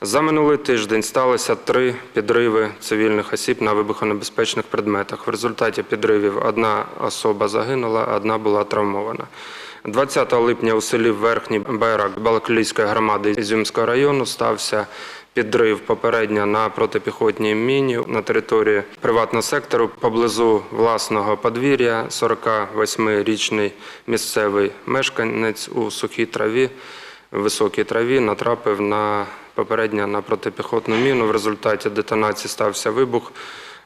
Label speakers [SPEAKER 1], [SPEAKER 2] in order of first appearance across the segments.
[SPEAKER 1] За минулий тиждень сталося три підриви цивільних осіб на вибухонебезпечних предметах. В результаті підривів одна особа загинула, одна була травмована. 20 липня у селі Верхній Байрак Балаклійської громади Ізюмського району стався підрив попередньо на протипіхотній міні на території приватного сектору поблизу власного подвір'я. 48-річний місцевий мешканець у сухій траві, високій траві натрапив на попередньо на протипіхотну міну. В результаті детонації стався вибух.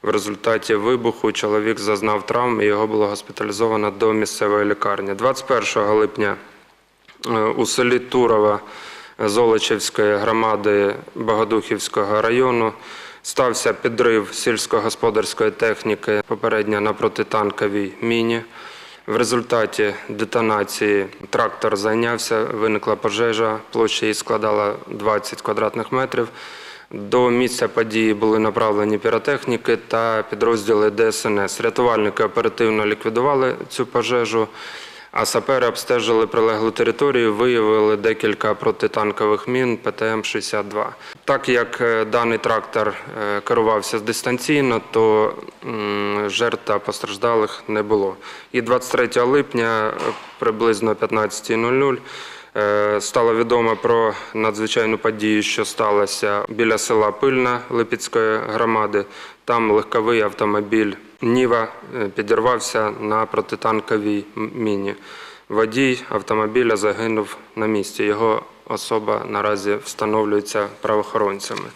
[SPEAKER 1] В результаті вибуху чоловік зазнав травм і його було госпіталізовано до місцевої лікарні. 21 липня е, у селі Турова Золочівської громади Богодухівського району стався підрив сільськогосподарської техніки попередньо на протитанковій міні. В результаті детонації трактор зайнявся, виникла пожежа, площа її складала 20 квадратних метрів. До місця події були направлені піротехніки та підрозділи ДСНС. Рятувальники оперативно ліквідували цю пожежу, а сапери обстежили прилеглу територію, виявили декілька протитанкових мін ПТМ-62. Так як е, даний трактор е, керувався дистанційно, то жертв та постраждалих не було. І 23 липня е, приблизно 15.00 Е, Стало відомо про надзвичайну подію, що сталося біля села Пильна Липецької громади. Там легковий автомобіль Ніва е, підірвався на протитанковій міні. Водій автомобіля загинув на місці. Його особа наразі встановлюється правоохоронцями.